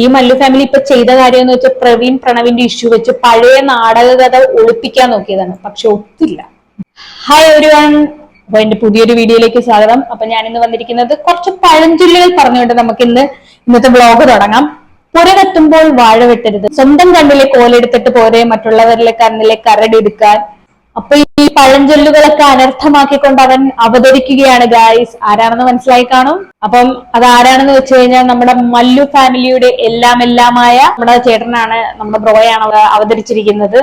ഈ മല്ലു ഫാമിലി ഇപ്പൊ ചെയ്ത കാര്യം എന്ന് വെച്ചാൽ പ്രവീൺ പ്രണവിന്റെ ഇഷ്യൂ വെച്ച് പഴയ നാടക കഥ ഒളിപ്പിക്കാൻ നോക്കിയതാണ്. പക്ഷെ ഒത്തില്ല. ഹായ് ഒരു അപ്പൊ എന്റെ പുതിയൊരു വീഡിയോയിലേക്ക് സ്വാഗതം. അപ്പൊ ഞാൻ ഇന്ന് വന്നിരിക്കുന്നത് കുറച്ച് പഴഞ്ചൊല്ലുകൾ പറഞ്ഞുകൊണ്ട് നമുക്ക് ഇന്ന് ഇന്നത്തെ വ്ളോഗ് തുടങ്ങാം. പുര കത്തുമ്പോൾ വാഴ വെട്ടരുത്. സ്വന്തം കണ്ണിലെ കോലെടുത്തിട്ട് പോരെ മറ്റുള്ളവരിലെ കണ്ണിലെ കരടെടുക്കാൻ അപ്പൊ പഴഞ്ചൊല്ലുകളൊക്കെ അനർത്ഥമാക്കിക്കൊണ്ട് അവൻ അവതരിക്കുകയാണ് ഗായ്സ് ആരാണെന്ന് മനസ്സിലായി കാണും? അപ്പം അത് ആരാണെന്ന് വെച്ച് കഴിഞ്ഞാൽ നമ്മുടെ മല്ലു ഫാമിലിയുടെ എല്ലാം എല്ലാമായ നമ്മുടെ ചേട്ടനാണ് നമ്മുടെ ബ്രോയാണ് അവ- അവതരിച്ചിരിക്കുന്നത്.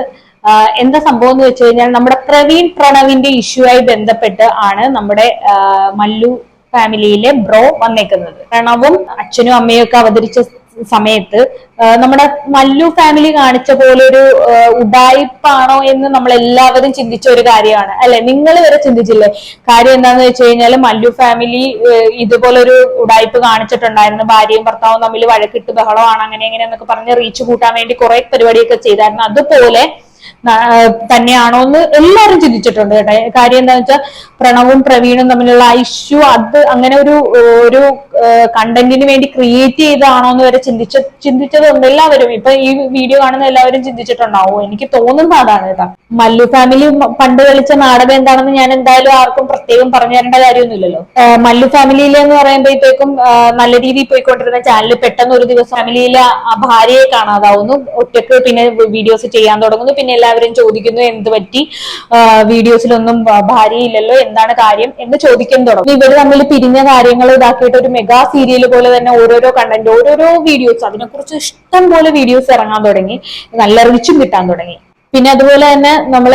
എന്താ സംഭവം എന്ന് വെച്ച് കഴിഞ്ഞാൽ നമ്മുടെ പ്രവീൺ പ്രണവിന്റെ ഇഷ്യൂ ആയി ബന്ധപ്പെട്ട് ആണ് നമ്മുടെ മല്ലു ഫാമിലിയിലെ ബ്രോ വന്നേക്കുന്നത്. പ്രണവും അച്ഛനും അമ്മയും ഒക്കെ അവതരിച്ച സമയത്ത് നമ്മുടെ മല്ലു ഫാമിലി കാണിച്ച പോലെ ഒരു ഉടായിപ്പാണോ എന്ന് നമ്മൾ എല്ലാവരും ചിന്തിച്ച ഒരു കാര്യമാണ്. അല്ലെ? നിങ്ങൾ വരെ ചിന്തിച്ചില്ലേ? കാര്യം എന്താന്ന് വെച്ച് കഴിഞ്ഞാൽ മല്ലു ഫാമിലി ഇതുപോലൊരു ഉഡായിപ്പ് കാണിച്ചിട്ടുണ്ടായിരുന്നു. ഭാര്യയും ഭർത്താവും തമ്മിൽ വഴക്കിട്ട് ബഹളമാണ് അങ്ങനെ ഇങ്ങനെ എന്നൊക്കെ പറഞ്ഞ് റീച്ച് കൂട്ടാൻ വേണ്ടി കുറെ പരിപാടിയൊക്കെ ചെയ്തായിരുന്നു. അതുപോലെ തന്നെയാണോ എന്ന് എല്ലാവരും ചിന്തിച്ചിട്ടുണ്ട് കേട്ടോ. കാര്യം എന്താണെന്ന് വെച്ചാൽ പ്രണവും പ്രവീണും തമ്മിലുള്ള ഇഷ്യൂ അത് അങ്ങനെ ഒരു ഒരു കണ്ടന്റിന് വേണ്ടി ക്രിയേറ്റ് ചെയ്തതാണോ എന്ന് വരെ ചിന്തിച്ച ചിന്തിച്ചതുണ്ട് എല്ലാവരും. ഇപ്പൊ ഈ വീഡിയോ കാണുന്ന എല്ലാവരും ചിന്തിച്ചിട്ടുണ്ടാവും. എനിക്ക് തോന്നുന്ന അതാണ് കേട്ടോ. മല്ലു ഫാമിലി പണ്ട് കളിച്ച നാടകം എന്താണെന്ന് ഞാൻ എന്തായാലും ആർക്കും പ്രത്യേകം പറഞ്ഞു തരേണ്ട കാര്യമൊന്നുമില്ലല്ലോ. മല്ലു ഫാമിലിയിലെന്ന് പറയുമ്പോഴത്തേക്കും നല്ല രീതിയിൽ പോയിക്കൊണ്ടിരുന്ന ചാനൽ പെട്ടെന്ന് ഒരു ദിവസം ഫാമിലിയിലെ ആ ഭാര്യയെ കാണാതാവുന്നു. ഒറ്റയ്ക്ക് പിന്നെ വീഡിയോസ് ചെയ്യാൻ തുടങ്ങുന്നു. പിന്നെ എല്ലാവരും ചോദിക്കുന്നു എന്ത് പറ്റി? വീഡിയോസിലൊന്നും ഭാര്യയില്ലല്ലോ എന്താണ് കാര്യം എന്ന് ചോദിക്കാൻ തുടങ്ങും. ഇവർ തമ്മിൽ പിരിഞ്ഞ കാര്യങ്ങൾ ഇതാക്കിയിട്ട് ഒരു മെഗാ സീരിയൽ പോലെ തന്നെ ഓരോരോ കണ്ടന്റ് ഓരോരോ വീഡിയോസ് അതിനെക്കുറിച്ച് ഇഷ്ടം പോലെ വീഡിയോസ് ഇറങ്ങാൻ തുടങ്ങി. നല്ല റീച്ചും കിട്ടാൻ തുടങ്ങി. പിന്നെ അതുപോലെ തന്നെ നമ്മൾ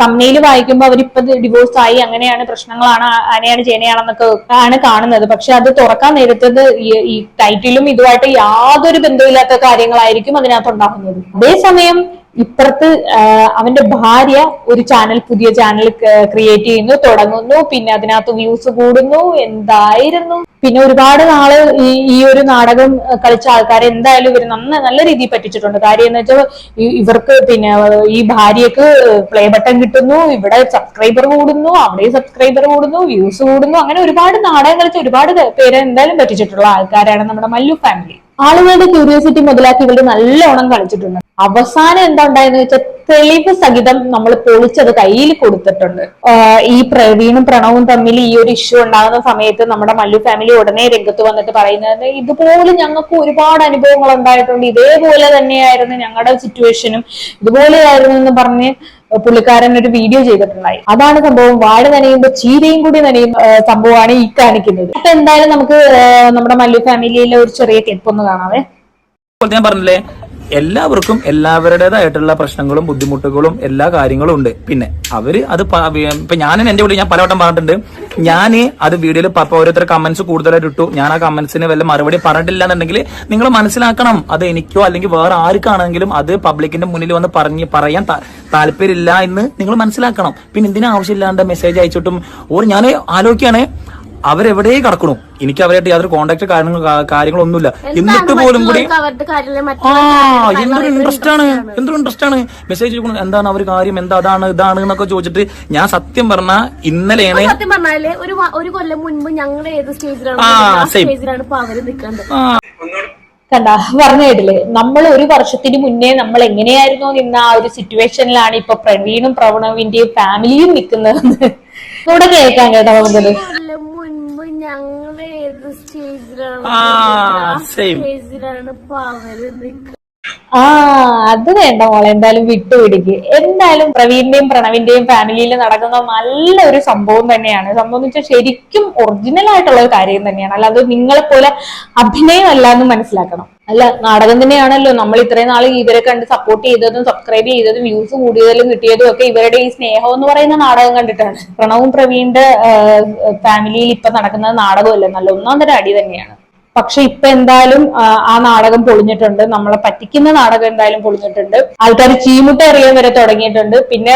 തമ്മയിൽ വായിക്കുമ്പോൾ അവരിപ്പോ ഡിവോഴ്സ് ആയി അങ്ങനെയാണ് പ്രശ്നങ്ങളാണ് അങ്ങനെയാണ് ചേനയാണെന്നൊക്കെ ആണ് കാണുന്നത്. പക്ഷെ അത് തുറക്കാൻ നേരത്തത് ഈ- ടൈറ്റിലും ഇതുമായിട്ട് യാതൊരു ബന്ധമില്ലാത്ത കാര്യങ്ങളായിരിക്കും അതിനകത്ത് ഉണ്ടാകുന്നത്. അതേസമയം ഇപ്പുറത്ത് അവന്റെ ഭാര്യ ഒരു ചാനൽ പുതിയ ചാനൽ ക്രിയേറ്റ് ചെയ്യുന്നു തുടങ്ങുന്നു പിന്നെ അതിനകത്ത് വ്യൂസ് കൂടുന്നു എന്തായിരുന്നു? പിന്നെ ഒരുപാട് നാൾ ഈ ഈ ഒരു നാടകം കളിച്ച ആൾക്കാരെ എന്തായാലും ഇവർ നന്ന നല്ല രീതിയിൽ പറ്റിച്ചിട്ടുണ്ട്. കാര്യം എന്ന് വെച്ചാൽ ഇവർക്ക് പിന്നെ ഈ ഭാര്യക്ക് പ്ലേ ബട്ടൺ കിട്ടുന്നു ഇവിടെ സബ്സ്ക്രൈബർ കൂടുന്നു അവിടെ സബ്സ്ക്രൈബർ കൂടുന്നു വ്യൂസ് കൂടുന്നു അങ്ങനെ ഒരുപാട് നാടകം കളിച്ച ഒരുപാട് പേരെ എന്തായാലും പറ്റിച്ചിട്ടുള്ള ആൾക്കാരാണ് നമ്മുടെ മല്ലു ഫാമിലി ആളുകളുടെ ക്യൂരിയോസിറ്റി മുതലാക്കി ഇവർ നല്ലോണം കളിച്ചിട്ടുണ്ട് അവസാനം എന്താ ഉണ്ടായെന്ന് വെച്ചാൽ തെളിവ് സഹിതം നമ്മൾ പൊളിച്ചത് കയ്യിൽ കൊടുത്തിട്ടുണ്ട്. ഈ പ്രവീണും പ്രണവും തമ്മിൽ ഈ ഒരു ഇഷ്യൂ ഉണ്ടാകുന്ന സമയത്ത് നമ്മുടെ മല്ലു ഫാമിലി ഉടനെ രംഗത്ത് വന്നിട്ട് പറയുന്നത് ഇതുപോലെ ഞങ്ങൾക്ക് ഒരുപാട് അനുഭവങ്ങൾ ഉണ്ടായിട്ടുണ്ട്. ഇതേപോലെ തന്നെയായിരുന്നു ഞങ്ങളുടെ സിറ്റുവേഷനും ഇതുപോലെയായിരുന്നു എന്ന് പറഞ്ഞ് പുള്ളിക്കാരൻ ഒരു വീഡിയോ ചെയ്തിട്ടുണ്ടായി. അതാണ് സംഭവം. വാഴ നനയുമ്പോൾ ചീരയും കൂടി നനയും സംഭവമാണ് ഈ കാണിക്കുന്നത്. അപ്പൊ എന്തായാലും നമുക്ക് നമ്മുടെ മല്ലു ഫാമിലിയിലെ ഒരു ചെറിയ ക്ലിപ്പ് ഒന്ന് കാണാവേ. പറഞ്ഞില്ലേ എല്ലാവർക്കും എല്ലാവരുടേതായിട്ടുള്ള പ്രശ്നങ്ങളും ബുദ്ധിമുട്ടുകളും എല്ലാ കാര്യങ്ങളും ഉണ്ട്. പിന്നെ അവർ അത് ഇപ്പൊ ഞാൻ എന്റെ വീട്ടിൽ ഞാൻ പലവട്ടം പറഞ്ഞിട്ടുണ്ട്. ഞാൻ അത് വീഡിയോയിൽ ഓരോരുത്തർ കമന്റ്സ് കൂടുതലായിട്ട് ഇട്ടു. ഞാൻ ആ കമന്റ്സിന് വല്ല മറുപടി പറഞ്ഞിട്ടില്ല എന്നുണ്ടെങ്കിൽ നിങ്ങൾ മനസ്സിലാക്കണം അത് എനിക്കോ അല്ലെങ്കിൽ വേറെ ആർക്കാണെങ്കിലും അത് പബ്ലിക്കിന്റെ മുന്നിൽ വന്ന് പറഞ്ഞ് പറയാൻ താല്പര്യമില്ല എന്ന് നിങ്ങൾ മനസ്സിലാക്കണം. പിന്നെ എന്തിനാ ആവശ്യമില്ലാണ്ട് മെസ്സേജ് അയച്ചിട്ടും ഓർ ഞാൻ ആലോചിക്കുകയാണ്. അവരെവിടെ കടക്കണു. എനിക്ക് അവരായിട്ട് യാതൊരു കോണ്ടാക്ട് കാര്യങ്ങൾ കാര്യങ്ങളൊന്നുമില്ല. എന്നിട്ട് പോലും കൂടി ആ എന്തൊരു ഇൻട്രസ്റ്റ് ആണ്. എന്തൊരു ഇൻട്രസ്റ്റ് ആണ്. മെസ്സേജ് ചോദിക്കണം എന്താണ് അവർ കാര്യം? എന്താ അതാണ് ഇതാണ് എന്നൊക്കെ ചോദിച്ചിട്ട് ഞാൻ സത്യം പറഞ്ഞ ഇന്നലെയാണ് സത്യം പറഞ്ഞാൽ ഒരു ഒരു കൊല്ലം മുൻപ് ഞങ്ങൾ ഏത് സ്റ്റേജിലാണ് കണ്ട പറഞ്ഞു കേട്ടില്ലേ? നമ്മൾ ഒരു വർഷത്തിന് മുന്നേ നമ്മൾ എങ്ങനെയായിരുന്നു നിന്ന ആ ഒരു സിറ്റുവേഷനിലാണ് ഇപ്പൊ പ്രവീണും പ്രവണവിന്റെയും ഫാമിലിയും നിൽക്കുന്നത് കൂടെ കേൾക്കാൻ കേട്ടോ നമുക്കത് ഞങ്ങൾ ഏത് സ്റ്റേജിലാണ് നിൽക്കുന്നത് ആ അത് വേണ്ട മോളെ എന്തായാലും വിട്ടുപിടിക്ക്. എന്തായാലും പ്രവീണിന്റെയും പ്രണവിന്റെയും ഫാമിലിയിൽ നടക്കുന്ന നല്ലൊരു സംഭവം തന്നെയാണ്. സംഭവം എന്ന് വെച്ചാൽ ശരിക്കും ഒറിജിനൽ ആയിട്ടുള്ള ഒരു കാര്യം തന്നെയാണ്. അല്ലാതെ നിങ്ങളെ പോലെ അഭിനയമല്ല എന്ന് മനസ്സിലാക്കണം. അല്ല നാടകം തന്നെയാണല്ലോ. നമ്മൾ ഇത്രയും നാൾ ഇവരെ കണ്ട് സപ്പോർട്ട് ചെയ്തതും സബ്സ്ക്രൈബ് ചെയ്തതും വ്യൂസ് കൂടിയതിലും കിട്ടിയതും ഒക്കെ ഇവരുടെ ഈ സ്നേഹം എന്ന് പറയുന്ന നാടകം കണ്ടിട്ടാണ്. പ്രണവും പ്രവീണിന്റെ ഫാമിലിയിൽ ഇപ്പൊ നടക്കുന്ന നാടകമല്ല? നല്ല ഒന്നാം തരം അടി തന്നെയാണ്. പക്ഷെ ഇപ്പൊ എന്തായാലും ആ, നാടകം പൊളിഞ്ഞിട്ടുണ്ട്. നമ്മളെ പറ്റിക്കുന്ന നാടകം എന്തായാലും പൊളിഞ്ഞിട്ടുണ്ട്. ആൾക്കാർ ചീമുട്ട അറിയാൻ വരെ തുടങ്ങിയിട്ടുണ്ട്. പിന്നെ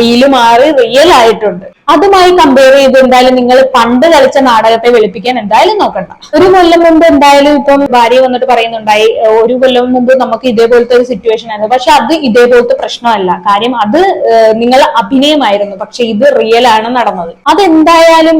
റീൽ മാറി റിയൽ ആയിട്ടുണ്ട്. അതുമായി കമ്പയർ ചെയ്ത് എന്തായാലും നിങ്ങൾ പണ്ട് കളിച്ച നാടകത്തെ വെളുപ്പിക്കാൻ എന്തായാലും നോക്കണ്ട. ഒരു കൊല്ലം മുമ്പ് എന്തായാലും ഇപ്പം ഭാര്യ വന്നിട്ട് പറയുന്നുണ്ടായി ഒരു കൊല്ലം മുമ്പ് നമുക്ക് ഇതേപോലത്തെ ഒരു സിറ്റുവേഷൻ ആയിരുന്നു. പക്ഷെ അത് ഇതേപോലത്തെ പ്രശ്നമല്ല. കാര്യം അത് നിങ്ങൾ അഭിനയമായിരുന്നു. പക്ഷെ ഇത് റിയൽ ആണ് നടന്നത്. അതെന്തായാലും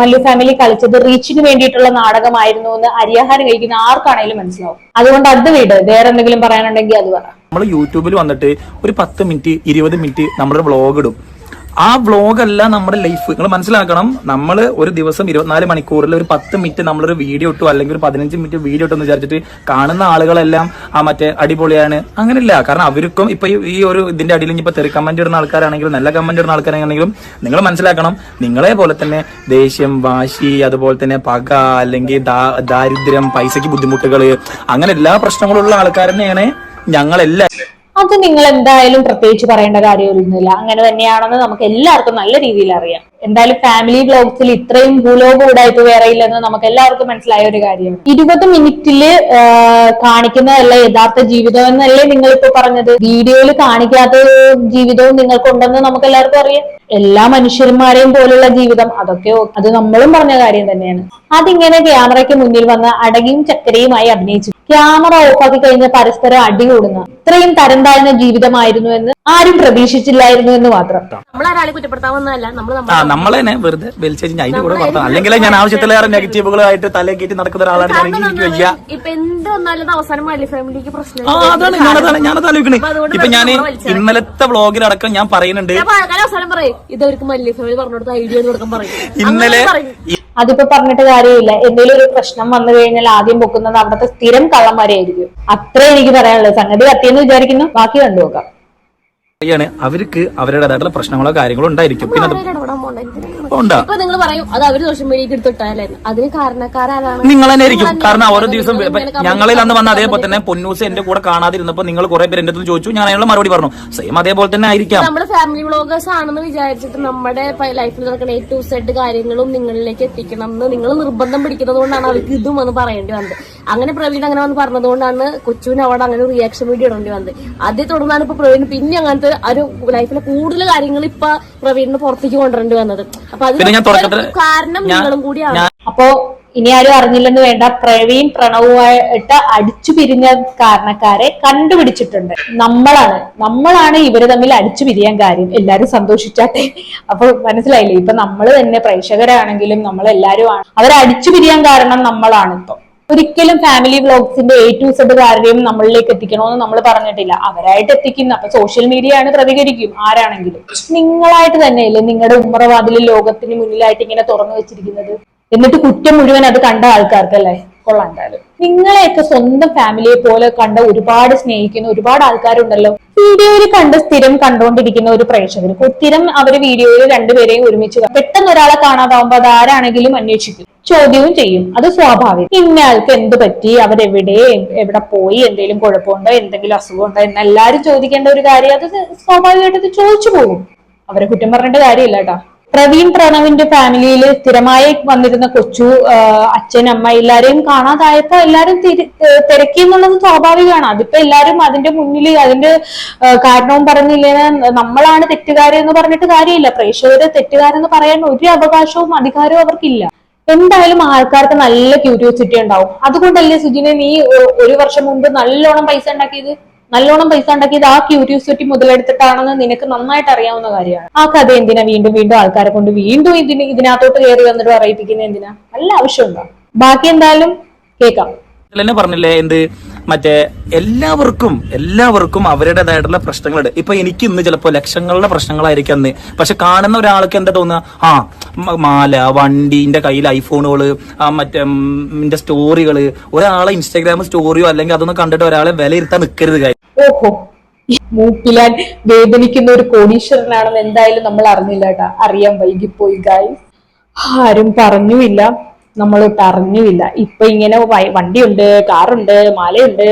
മല്ലു ഫാമിലി കളിച്ചത് റീച്ചിന് വേണ്ടിയിട്ടുള്ള നാടകമായിരുന്നു എന്ന് അരിയാഹാരം കഴിക്കുന്ന ആർക്കാണെങ്കിലും മനസ്സിലാവും. അതുകൊണ്ട് അത് വീട്. വേറെ എന്തെങ്കിലും പറയാനുണ്ടെങ്കിൽ അത് പറ. നമ്മൾ യൂട്യൂബിൽ വന്നിട്ട് ഒരു പത്ത് മിനിറ്റ് ഇരുപത് മിനിറ്റ് നമ്മളൊരു വ്ളോഗ് ഇടും. ആ വ്ളോഗ് അല്ല നമ്മുടെ ലൈഫ് നിങ്ങൾ മനസ്സിലാക്കണം നമ്മൾ ഒരു ദിവസം ഇരുപത്തിനാല് മണിക്കൂറിൽ ഒരു പത്ത് മിനിറ്റ് നമ്മളൊരു വീഡിയോ ഇട്ടു അല്ലെങ്കിൽ ഒരു പതിനഞ്ച് മിനിറ്റ് വീഡിയോ ഇട്ടെന്ന് വിചാരിച്ചിട്ട് കാണുന്ന ആളുകളെല്ലാം ആ മറ്റേ അടിപൊളിയാണ്. അങ്ങനെയില്ല. കാരണം അവർക്കും ഇപ്പൊ ഈ- ഒരു ഇതിന്റെ അടിയിൽ ഇപ്പൊ തെറി കമന്റ് ഇടുന്ന ആൾക്കാരാണെങ്കിലും നല്ല കമന്റ് ഇടുന്ന ആൾക്കാരാണെങ്കിലും നിങ്ങൾ മനസ്സിലാക്കണം നിങ്ങളെ പോലെ തന്നെ ദേഷ്യം വാശി അതുപോലെ തന്നെ പക അല്ലെങ്കിൽ ദാരിദ്ര്യം പൈസക്ക് ബുദ്ധിമുട്ടുകൾ അങ്ങനെ എല്ലാ പ്രശ്നങ്ങളുള്ള ആൾക്കാരനെയാണ് ഞങ്ങളെല്ലാം അത് നിങ്ങൾ എന്തായാലും പ്രത്യേകിച്ച് പറയേണ്ട കാര്യമൊന്നുമില്ല. അങ്ങനെ തന്നെയാണെന്ന് നമുക്ക് എല്ലാവർക്കും നല്ല രീതിയിൽ അറിയാം. എന്തായാലും ഫാമിലി ബ്ലോഗ്സിൽ ഇത്രയും ഭൂലോക ആയിട്ട് വേറെ ഇല്ലെന്ന് നമുക്ക് എല്ലാവർക്കും മനസ്സിലായ ഒരു കാര്യമാണ്. ഇരുപത് മിനിറ്റിൽ കാണിക്കുന്നതല്ല യഥാർത്ഥ ജീവിതം എന്നല്ലേ നിങ്ങൾ ഇപ്പൊ പറഞ്ഞത്. വീഡിയോയിൽ കാണിക്കാത്ത ജീവിതവും നിങ്ങൾക്കുണ്ടെന്ന് നമുക്ക് എല്ലാവർക്കും അറിയാം. എല്ലാ മനുഷ്യന്മാരെയും പോലുള്ള ജീവിതം അതൊക്കെ അത് നമ്മളും പറഞ്ഞ കാര്യം തന്നെയാണ്. അതിങ്ങനെ ക്യാമറയ്ക്ക് മുന്നിൽ വന്ന് അടകിയും ചക്കരയുമായി അഭിനയിച്ചു. ക്യാമറ ഓഫാക്കി കഴിഞ്ഞ പരസ്പരം അടി കൂടുന്ന. ഇത്രയും തരം താഴ്ന്ന ജീവിതമായിരുന്നു എന്ന് ആരും പ്രതീക്ഷിച്ചില്ലായിരുന്നു എന്ന് മാത്രം. നമ്മൾ ഒരാളെ കുറ്റപ്പെടുത്താൻ വന്നതല്ല നമ്മൾ തന്നെ വെറുതെ വലിച്ചു അതിന്റെ കൂടെ അല്ലെങ്കിൽ ഞാൻ ആവശ്യത്തിലേറെ നെഗറ്റീവുകളായിട്ട് തലേ കയറ്റി നടക്കുന്ന ഒരാളാണ് ഞാൻ ഇപ്പൊ എന്ത് വന്നാലും അവസാനം മല്ലി ഫാമിലിക്ക് പ്രശ്നം അതാണ് ഞാനതാണ് ഞാനത് ആലോചിക്കണേ. ഇപ്പൊ ഞാൻ. ഇന്നലത്തെ വ്ളോഗിലടക്കം ഞാൻ പറയുന്നുണ്ട്. അവസാനം പറയും ഇത് അവർക്ക് മല്ലി ഫാമിലി പറഞ്ഞു കൊടുത്ത ഐഡിയ കൊടുക്കാൻ പറയും. ഇന്നലെ അതിപ്പോ പറഞ്ഞിട്ട് കാര്യമില്ല. എന്തെങ്കിലും ഒരു പ്രശ്നം വന്നു കഴിഞ്ഞാൽ ആദ്യം പൊക്കുന്നത് അവിടുത്തെ സ്ഥിരം കള്ളന്മാരായിരിക്കും. അത്രേ എനിക്ക് പറയാനുള്ളത് സംഗതി കത്തിയെന്ന് വിചാരിക്കുന്നു. ബാക്കി കണ്ടുനോക്കാം. പറയാണ് അവർക്ക് അവരുടേതായിട്ടുള്ള പ്രശ്നങ്ങളോ കാര്യങ്ങളോ ഉണ്ടായിരിക്കും. പിന്നെ? ഉണ്ടാ? ഇപ്പൊ നിങ്ങൾ പറയും അത് അവർ സോഷ്യൽ മീഡിയക്ക് എടുത്തിട്ടായാലും അതിന് കാരണക്കാരാണ് നിങ്ങൾ തന്നെ ആയിരിക്കും. കാരണം ഓരോ ദിവസം ഞങ്ങളിൽ അന്ന് വന്ന അതേപോലെ തന്നെ പൊന്നൂസ് എന്റെ കൂടെ കാണാതിരുന്നപ്പോ നിങ്ങൾ കുറെ പേര് എന്റെ അടുത്ത് ചോദിച്ചു. ഞാൻ അതിനുള്ള മറുപടി പറഞ്ഞു. സെയിം അതേപോലെ തന്നെ ആയിരിക്കാം. നമ്മുടെ ഫാമിലി വ്ളോഗേഴ്സ് ആണെന്ന് വിചാരിച്ചിട്ട് നമ്മുടെ ലൈഫിൽ നടക്കുന്ന എ ടു സെഡ് കാര്യങ്ങളും നിങ്ങളിലേക്ക് എത്തിക്കണം എന്ന് നിങ്ങൾ നിർബന്ധം പിടിക്കുന്നത് കൊണ്ടാണ് അവർക്ക് ഇതും എന്ന് പറയേണ്ടി വന്നത്. അങ്ങനെ പ്രവീൺ അങ്ങനെ വന്ന് പറഞ്ഞതുകൊണ്ടാണ് കൊച്ചുവിന് അവിടെ അങ്ങനെ റിയാക്ഷൻ വീഡിയോ ഇടേണ്ടി വന്നത്. അതേ തുടർന്നാണ് ഇപ്പൊ പ്രവീൺ പിന്നെ അങ്ങനത്തെ ഒരു ലൈഫിലെ കൂടുതൽ കാര്യങ്ങൾ ഇപ്പൊ പ്രവീണിന് പുറത്തേക്ക് കൊണ്ടുവരേണ്ടി വന്നത്. അപ്പൊ പിന്നെ ഞാൻ അതിന് കാരണം നിങ്ങളും കൂടിയാണ്. അപ്പോ ഇനി ആരും അറിഞ്ഞില്ലെന്ന് വേണ്ട പ്രവീൺ പ്രണവുമായിട്ട് അടിച്ചു പിരിഞ്ഞ കാരണക്കാരെ കണ്ടുപിടിച്ചിട്ടുണ്ട്. നമ്മളാണ്. നമ്മളാണ് ഇവർ തമ്മിൽ അടിച്ചു പിരിയാൻ കാര്യം. എല്ലാരും സന്തോഷിച്ചാട്ടെ. അപ്പൊ മനസ്സിലായില്ലേ? ഇപ്പൊ നമ്മൾ തന്നെ പ്രേക്ഷകരാണെങ്കിലും നമ്മളെല്ലാരും ആണ്. അവരടിച്ചു അടിച്ചു പിരിയാൻ കാരണം നമ്മളാണ് ഇപ്പൊ. ഒരിക്കലും ഫാമിലി വ്ലോഗ്സിന്റെ എ ടു സെഡ് കാര്യം നമ്മളിലേക്ക് എത്തിക്കണമെന്ന് നമ്മൾ പറഞ്ഞിട്ടില്ല. അവരായിട്ട് എത്തിക്കുന്ന അപ്പൊ സോഷ്യൽ മീഡിയ ആണ് പ്രതികരിക്കും ആരാണെങ്കിലും. നിങ്ങളായിട്ട് തന്നെയല്ലേ നിങ്ങളുടെ ഉമ്മറവാതിൽ ലോകത്തിന് മുന്നിലായിട്ട് ഇങ്ങനെ തുറന്നു വെച്ചിരിക്കുന്നത്? എന്നിട്ട് കുറ്റം മുഴുവൻ അത് കണ്ട ആൾക്കാർക്കല്ലേ? കൊള്ളാണ്ടാലും നിങ്ങളെയൊക്കെ സ്വന്തം ഫാമിലിയെ പോലെ കണ്ട ഒരുപാട് സ്നേഹിക്കുന്ന ഒരുപാട് ആൾക്കാരുണ്ടല്ലോ. വീഡിയോയിൽ കണ്ട് സ്ഥിരം കണ്ടുകൊണ്ടിരിക്കുന്ന ഒരു പ്രേക്ഷകർ. സ്ഥിരം അവർ വീഡിയോയിൽ രണ്ടുപേരെയും ഒരുമിച്ച്. പെട്ടെന്ന് ഒരാളെ കാണാതാവുമ്പോ അത് ആരാണെങ്കിലും അന്വേഷിക്കും. ചോദ്യവും ചെയ്യും. അത് സ്വാഭാവികം. ഇന്നയാൾക്ക് എന്ത് പറ്റി? അവരെവിടെ? എവിടെ പോയി? എന്തെങ്കിലും കുഴപ്പമുണ്ടോ? എന്തെങ്കിലും അസുഖമുണ്ടോ? എന്ന് എല്ലാരും ചോദിക്കേണ്ട ഒരു കാര്യം അത് സ്വാഭാവികമായിട്ട് അത് ചോദിച്ചു പോകും. അവരെ കുറ്റം പറഞ്ഞിട്ട് കാര്യമില്ല കേട്ടോ. പ്രവീൺ പ്രണവിന്റെ ഫാമിലിയിൽ സ്ഥിരമായി വന്നിരുന്ന കൊച്ചു അച്ഛൻ അമ്മ എല്ലാരെയും കാണാതായപ്പോ എല്ലാരും തിരി- തിരക്കി എന്നുള്ളത് സ്വാഭാവികമാണ്. അതിപ്പോ എല്ലാരും അതിന്റെ മുന്നിൽ അതിന്റെ കാരണവും പറഞ്ഞില്ലേ നമ്മളാണ് തെറ്റുകാരെന്ന് പറഞ്ഞിട്ട് കാര്യമില്ല. പ്രേക്ഷകരെ തെറ്റുകാരെന്ന് പറയാൻ ഒരു അവകാശവും അധികാരവും അവർക്കില്ല. എന്തായാലും ആൾക്കാർക്ക് നല്ല ക്യൂരിയോസിറ്റി ഉണ്ടാവും. അതുകൊണ്ടല്ലേ സുജിനെ നീ ഒരു വർഷം മുമ്പ് നല്ലോണം പൈസ ഉണ്ടാക്കിയത്? നല്ലോണം പൈസ ഉണ്ടാക്കിയത് ആ ക്യൂരിയോസിറ്റി മുതലെടുത്തിട്ടാണെന്ന് നിനക്ക് നന്നായിട്ട് അറിയാവുന്ന കാര്യമാണ്. ആ കഥ എന്തിനാ വീണ്ടും വീണ്ടും ആൾക്കാരെ കൊണ്ട് വീണ്ടും ഇതിന് ഇതിനകത്തോട്ട് കയറി വന്നിട്ട് പറയിപ്പിക്കുന്നത് എന്തിനാ? നല്ല ആവശ്യമുണ്ടോ? ബാക്കി എന്തായാലും കേൾക്കാം. പറഞ്ഞില്ലേ എന്ത്? മറ്റേ എല്ലാവർക്കും എല്ലാവർക്കും അവരുടേതായിട്ടുള്ള പ്രശ്നങ്ങളുണ്ട്. ഇപ്പൊ എനിക്ക് ഇന്ന് ചിലപ്പോ ലക്ഷങ്ങളുടെ പ്രശ്നങ്ങളായിരിക്കും അന്ന്. പക്ഷെ കാണുന്ന ഒരാൾക്ക് എന്താ തോന്നുക? ആ മാല വണ്ടിന്റെ കയ്യിൽ ഐഫോണുകൾ മറ്റേ സ്റ്റോറികൾ. ഒരാളെ ഇൻസ്റ്റാഗ്രാം സ്റ്റോറിയോ അല്ലെങ്കിൽ അതൊന്നും കണ്ടിട്ട് ഒരാളെ വിലയിരുത്താൻ നിൽക്കരുത് കാര്യം. ഓഹോ. വേദനിക്കുന്ന ഒരു കോടീശ്വരനാണെന്ന് എന്തായാലും നമ്മൾ അറിഞ്ഞില്ല കേട്ടാ. അറിയാൻ വൈകിപ്പോയി ഗായ് ആരും പറഞ്ഞുമില്ല. നമ്മളൊട്ട് പറഞ്ഞില്ല ഇപ്പൊ ഇങ്ങനെ വണ്ടിയുണ്ട് കാറുണ്ട് മാലയുണ്ട്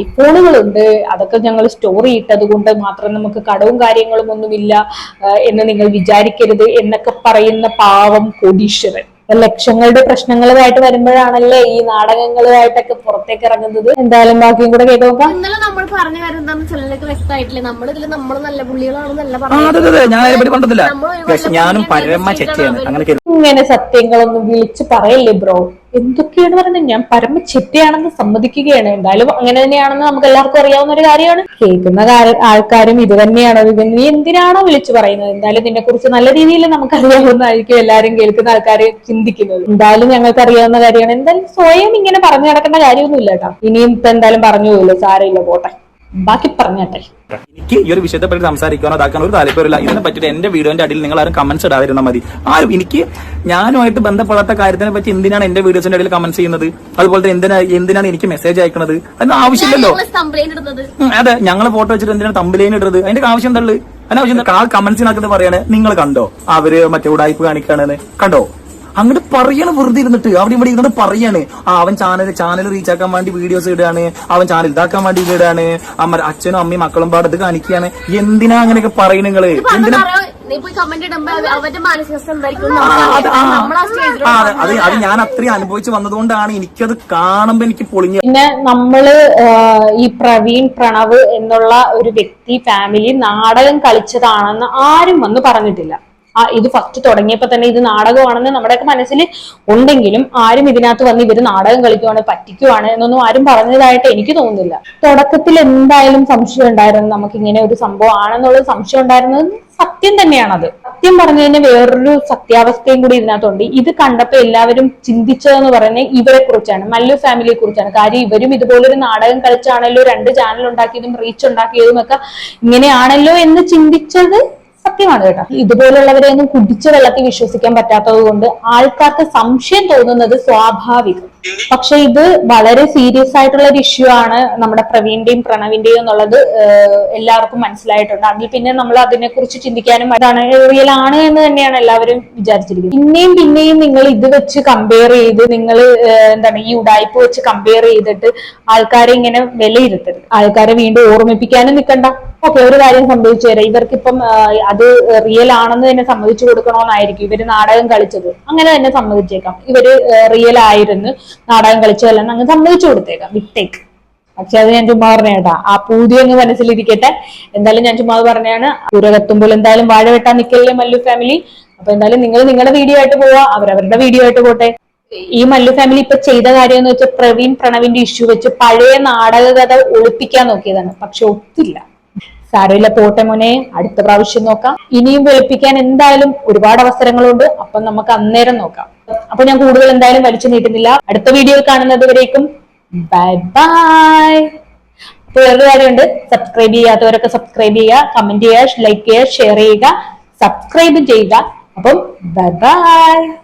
ഐഫോണുകളുണ്ട്. അതൊക്കെ ഞങ്ങൾ സ്റ്റോറി ഇട്ടത് കൊണ്ട് മാത്രം നമുക്ക് കടവും കാര്യങ്ങളും ഒന്നുമില്ല എന്ന് നിങ്ങൾ വിചാരിക്കരുത് എന്നൊക്കെ പറയുന്ന പാവം കോടീശ്വരൻ. ലക്ഷങ്ങളുടെ പ്രശ്നങ്ങളുമായിട്ട് വരുമ്പോഴാണല്ലേ ഈ നാടകങ്ങളുമായിട്ടൊക്കെ പുറത്തേക്ക് ഇറങ്ങുന്നത്? എന്തായാലും ബാക്കിയും കൂടെ കേട്ട് നോക്കാം. ഇന്നലെ നമ്മൾ പറഞ്ഞു എന്താണെന്ന് ചിലർക്ക് വ്യക്തമായിട്ടില്ല? നമ്മളിതിൽ നമ്മൾ നല്ല പുള്ളികളാണെന്നല്ല പക്ഷെ ഞാനും പരമ ചെറ്റിയാണ്. അങ്ങനെ ഇങ്ങനെ സത്യങ്ങളൊന്നും വിളിച്ചു പറയല്ലേ ബ്രോ? എന്തൊക്കെയാണ് പറയുന്നത് ഞാൻ പരമ ചെറ്റയാണെന്ന് സമ്മതിക്കുകയാണ്. എന്തായാലും അങ്ങനെ തന്നെയാണെന്ന് നമുക്ക് എല്ലാവർക്കും അറിയാവുന്ന ഒരു കാര്യമാണ്. കേൾക്കുന്ന കാര- ആൾക്കാരും ഇത് തന്നെയാണോ? ഇത് നീ എന്തിനാണോ വിളിച്ചു പറയുന്നത്? എന്തായാലും നിന്നെ കുറിച്ച് നല്ല രീതിയിൽ നമുക്ക് അറിയാവുന്നതായിരിക്കും എല്ലാവരും കേൾക്കുന്ന ആൾക്കാരെ ചിന്തിക്കുന്നത്. എന്തായാലും ഞങ്ങൾക്ക് അറിയാവുന്ന കാര്യമാണ്. എന്തായാലും സ്വയം ഇങ്ങനെ പറഞ്ഞു നടക്കേണ്ട കാര്യമൊന്നുമില്ല കേട്ടോ. ഇനിയും ഇപ്പൊ എന്തായാലും പറഞ്ഞു പോയില്ല സാരമില്ല പോട്ടെ. ബാക്കി പറഞ്ഞട്ടെ. എനിക്ക് ഈ ഒരു വിഷയത്തെ പറ്റി സംസാരിക്കാനോ അതാക്കാനോ ഒരു താല്പര്യമില്ല. ഇതിനെ പറ്റിയിട്ട് എന്റെ വീഡിയോന്റെ അടിയിൽ നിങ്ങൾ ആരും കമന്റ്സ് ഇടാതിരുന്നാൽ മതി. ആരും എനിക്ക് ഞാനുമായിട്ട് ബന്ധപ്പെടാത്ത കാര്യത്തിനെ പറ്റി എന്തിനാണ് എന്റെ വീഡിയോസിന്റെ അടിയിൽ കമന്റ്സ് ചെയ്യുന്നത്? അതുപോലെ തന്നെ എന്തിനാ എന്തിനാണ് എനിക്ക് മെസ്സേജ് അയക്കുന്നത് അതിന് ആവശ്യമില്ലല്ലോ. അതെ ഞങ്ങൾ ഫോട്ടോ വെച്ചിട്ട് എന്തിനാണ് തമ്പിലേന് ഇടുന്നത്? അതിന്റെ ആവശ്യം എന്താ ഉള്ളത്? അതിന്റെ ആവശ്യം പറയണേ ആ കമന്റ്സിനകത്ത് പറയാണ് നിങ്ങൾ കണ്ടോ? അവർ മറ്റേ ഉടായ്പ കാണിക്കാണെന്ന് കണ്ടോ? അങ്ങോട്ട് പറയണ വെറുതെ ഇരുന്നിട്ട്. അവിടെ ഇവിടെ ഇരുന്നിട്ട് പറയാണ്. ആ അവൻ ചാനൽ ചാനൽ റീച്ച് ആക്കാൻ വേണ്ടി വീഡിയോസ് ഇടുകയാണ്. അവൻ ചാനൽ ഇതാക്കാൻ വേണ്ടി ഇടുകയാണ്. അമ്മ അച്ഛനും അമ്മയും മക്കളും പാടെ ഇത് കാണിക്കുകയാണ്. എന്തിനാ അങ്ങനെയൊക്കെ പറയണ നിങ്ങൾ? എന്തിനാ? അത് അതെ, അത് അത് ഞാൻ അത്രയും അനുഭവിച്ചു വന്നതുകൊണ്ടാണ് എനിക്കത് കാണുമ്പോ എനിക്ക് പൊളിഞ്ഞ പിന്നെ നമ്മൾ ഈ പ്രവീൺ പ്രണവ് എന്നുള്ള ഒരു വ്യക്തി ഫാമിലി നാടകം കളിച്ചതാണെന്ന് ആരും വന്ന് പറഞ്ഞിട്ടില്ല. ആ ഇത് ഫസ്റ്റ് തുടങ്ങിയപ്പോ തന്നെ ഇത് നാടകമാണെന്ന് നമ്മുടെയൊക്കെ മനസ്സിൽ ഉണ്ടെങ്കിലും ആരും ഇതിനകത്ത് വന്ന് ഇവർ നാടകം കളിക്കുവാണ് പറ്റിക്കുവാണ് എന്നൊന്നും ആരും പറഞ്ഞതായിട്ട് എനിക്ക് തോന്നുന്നില്ല. തുടക്കത്തിൽ എന്തായാലും സംശയം ഉണ്ടായിരുന്നു നമുക്ക് ഇങ്ങനെ ഒരു സംഭവം ആണെന്നുള്ള സംശയം ഉണ്ടായിരുന്നത് സത്യം തന്നെയാണത്. സത്യം പറഞ്ഞു കഴിഞ്ഞാൽ വേറൊരു സത്യാവസ്ഥയും കൂടി ഇതിനകത്തുണ്ട്. ഇത് കണ്ടപ്പോ എല്ലാവരും ചിന്തിച്ചതെന്ന് പറയുന്നത് ഇവരെ കുറിച്ചാണ്. മല്ലു ഫാമിലിയെ കുറിച്ചാണ്. കാര്യം ഇവരും ഇതുപോലൊരു നാടകം കളിച്ചാണല്ലോ രണ്ട് ചാനൽ ഉണ്ടാക്കിയതും റീച്ച് ഉണ്ടാക്കിയതും ഒക്കെ ഇങ്ങനെയാണല്ലോ എന്ന് ചിന്തിച്ചത് സത്യമാണ് കേട്ടോ. ഇതുപോലുള്ളവരെ ഒന്നും കുടിച്ച വെള്ളത്തിൽ വിശ്വസിക്കാൻ പറ്റാത്തത് കൊണ്ട് ആൾക്കാർക്ക് സംശയം തോന്നുന്നത് സ്വാഭാവികം. പക്ഷെ ഇത് വളരെ സീരിയസ് ആയിട്ടുള്ള ഒരു ഇഷ്യൂ ആണ് നമ്മുടെ പ്രവീണിന്റെയും പ്രണവിന്റെയും എന്നുള്ളത് എല്ലാവർക്കും മനസ്സിലായിട്ടുണ്ട്. അതിൽ പിന്നെ നമ്മൾ അതിനെ കുറിച്ച് ചിന്തിക്കാനും അതാണ് റിയൽ ആണ് എന്ന് തന്നെയാണ് എല്ലാവരും വിചാരിച്ചിരിക്കുന്നത്. പിന്നെയും പിന്നെയും നിങ്ങൾ ഇത് വെച്ച് കമ്പയർ ചെയ്ത് നിങ്ങൾ എന്താണ് ഈ ഉടായ്പ വെച്ച് കമ്പയർ ചെയ്തിട്ട് ആൾക്കാരെ ഇങ്ങനെ വിലയിരുത്തരുത്. ആൾക്കാരെ വീണ്ടും ഓർമ്മിപ്പിക്കാനും നിൽക്കണ്ട ഓക്കെ ഒരു കാര്യം സംഭവിച്ചു തരാം. ഇവർക്കിപ്പം അത് റിയൽ ആണെന്ന് തന്നെ സമ്മതിച്ചു കൊടുക്കണമെന്നായിരിക്കും ഇവർ നാടകം കളിച്ചത്. അങ്ങനെ തന്നെ സമ്മതിച്ചേക്കാം. ഇവർ റിയൽ ആയിരുന്നു. നാടകം കളിച്ചതല്ലെന്ന് അങ്ങ് സമ്മതിച്ചു കൊടുത്തേക്കാം. വിട്ടേക്ക്. പക്ഷെ അത് ഞാൻ ചുമ്മാ പറഞ്ഞ കേട്ടാ. ആ പൂതി അങ്ങ് മനസ്സിലിരിക്കട്ടെ. എന്തായാലും ഞാൻ ചുമ്മാ പറഞ്ഞാണ് ഉരകത്തുമ്പോൾ എന്തായാലും വാഴ വെട്ടാൻ നിൽക്കല്ലേ മല്ലു ഫാമിലി അപ്പൊ എന്തായാലും നിങ്ങൾ നിങ്ങളുടെ വീഡിയോ ആയിട്ട് പോവാ അവരവരുടെ വീഡിയോ ആയിട്ട് പോട്ടെ. ഈ മല്ലു ഫാമിലി ഇപ്പൊ ചെയ്ത കാര്യം എന്ന് വെച്ചാൽ പ്രവീൺ പ്രണവിന്റെ ഇഷ്യൂ വെച്ച് പഴയ നാടക കഥ ഒളിപ്പിക്കാൻ നോക്കിയതാണ്. പക്ഷെ ഒത്തില്ല. സാരമില്ല പോട്ടെ മോനെ. അടുത്ത പ്രാവശ്യം നോക്കാം. ഇനിയും വെളുപ്പിക്കാൻ എന്തായാലും ഒരുപാട് അവസരങ്ങളുണ്ട്. അപ്പൊ നമുക്ക് അന്നേരം നോക്കാം. അപ്പൊ ഞാൻ കൂടുതൽ എന്തായാലും വലിച്ചു നീട്ടുന്നില്ല. അടുത്ത വീഡിയോ കാണുന്നത് വരേക്കും. ബൈ ബൈ അപ്പൊ വേറൊരു കാര്യമുണ്ട്. സബ്സ്ക്രൈബ് ചെയ്യാത്തവരൊക്കെ സബ്സ്ക്രൈബ് ചെയ്യുക കമന്റ് ചെയ്യുക ലൈക്ക് ചെയ്യുക ഷെയർ ചെയ്യുക സബ്സ്ക്രൈബ് ചെയ്യുക. അപ്പം ബൈ ബൈ